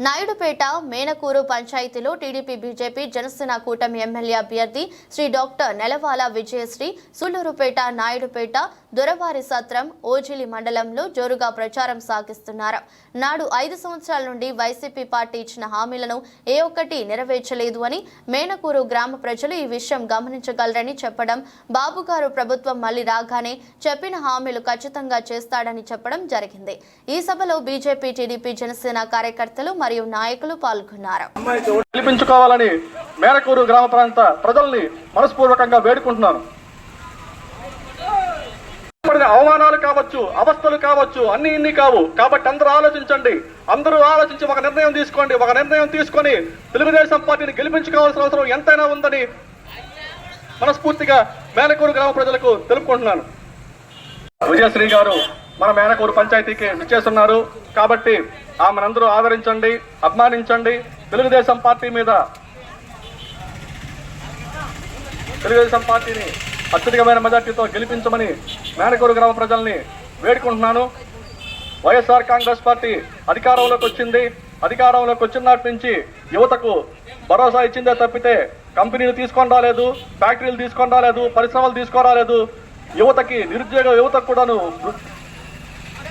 నాయుడుపేట మేనకూరు పంచాయతీలో TDP BJP Janasena కూటమి MLA అభ్యర్థి శ్రీ డాక్టర్ నెలవాల విజయశ్రీ సూళ్ళూరుపేట నాయుడుపేట దొరవారి సత్రం ఓజిలి మండలంలో జోరుగా ప్రచారం సాగిస్తున్నారు. నాడు ఐదు సంవత్సరాల నుండి వైసీపీ పార్టీ ఇచ్చిన హామీలను ఏ ఒక్కటి నెరవేర్చలేదు అని మేనకూరు గ్రామ ప్రజలు ఈ విషయం గమనించగలరని చెప్పడం బాబు గారు ప్రభుత్వం మళ్ళీ రాగానే చెప్పిన హామీలు ఖచ్చితంగా చేస్తాడని చెప్పడం జరిగింది. ఈ సభలో బీజేపీ టీడీపీ జనసేన కార్యకర్తలు మరియు నాయకులు పాల్గొన్నారు. గెలిపించుకోవాలని మేరకూరు గ్రామ ప్రాంత ప్రజల్ని మనస్పూర్వకంగా వేడుకుంటున్నాను. పడిన అవమానాలు కావచ్చు అవస్థలు కావచ్చు అన్ని ఇన్ని కావు. కాబట్టి అందరూ ఆలోచించండి. అందరూ ఆలోచించి ఒక నిర్ణయం తీసుకోండి. ఒక నిర్ణయం తీసుకొని తెలుగుదేశం పార్టీని గెలిపించుకోవాల్సిన అవసరం ఎంతైనా ఉందని మనస్ఫూర్తిగా మేనకూరు గ్రామ ప్రజలకు తెలుపుకుంటున్నాను. విజయశ్రీ గారు మన మేనకూరు పంచాయతీకి విచ్చేస్తున్నారు. కాబట్టి ఆమెనందరూ ఆదరించండి అభిమానించండి. తెలుగుదేశం పార్టీ మీద తెలుగుదేశం పార్టీని అత్యధికమైన మెజార్టీతో గెలిపించమని మేనకూరు గ్రామ ప్రజల్ని వేడుకుంటున్నాను. వైఎస్ఆర్ కాంగ్రెస్ పార్టీ అధికారంలోకి వచ్చింది. అధికారంలోకి వచ్చినప్పటి నుంచి యువతకు భరోసా ఇచ్చిందే తప్పితే కంపెనీలు తీసుకొని రాలేదు ఫ్యాక్టరీలు తీసుకొని రాలేదు పరిశ్రమలు తీసుకొని రాలేదు. యువతకి నిరుద్యోగ యువతకు కూడాను